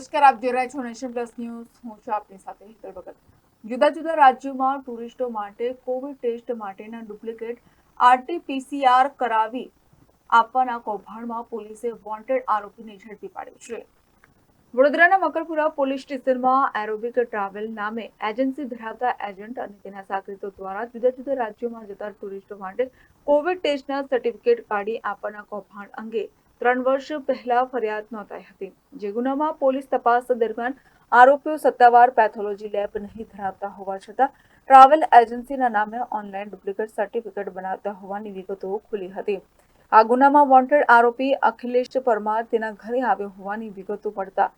નમસ્કાર, આપ જોઈ રહ્યા છો નેશન પ્લસ ન્યૂઝ. હું છું આપની સાથે હિતલ ભગત. જુદા જુદા રાજ્યોમાં ટુરિસ્ટો માટે કોવિડ ટેસ્ટ માટેના ડુપ્લિકેટ આરટીપીસીઆર કરાવી આપવાના કૌભાંડમાં પોલીસે વોન્ટેડ આરોપીને ઝડપી પાડ્યો છે. વડોદરાના મકરપુરા પોલીસ સ્ટેશનમાં એરોબિક ટ્રાવેલ નામે એજન્સી ધરાવતા એજન્ટ અને તેના સાગરીતો દ્વારા જુદા જુદા રાજ્યોમાં જતા ટુરિસ્ટો માટે કોવિડ ટેસ્ટના સર્ટિફિકેટ કાઢી આપવાના કૌભાંડ અંગે ત્રણ વર્ષ પહેલા ફરિયાદ નોંધાઈ હતી, જે ગુનામાં પોલીસ તપાસ દરમિયાન આરોપીઓ સત્તાવાર પેથોલોજી લેબ નહીં ધરાવતા હોવા છતાં ટ્રાવેલ એજન્સીના નામે ઓનલાઈન ડુપ્લિકેટ સર્ટિફિકેટ બનાવતા હોવાની વિગતો ખુલી હતી. આ ગુનામાં વોન્ટેડ આરોપી અખિલેશ પરમાર તેના ઘરે આવ્યો હોવાની વિગતો પડતા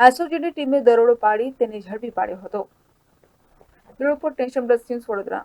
એસઓજીની ટીમે દરોડો પાડી તેને ઝડપી પાડ્યો હતો. Report Nation Plus Vadodara.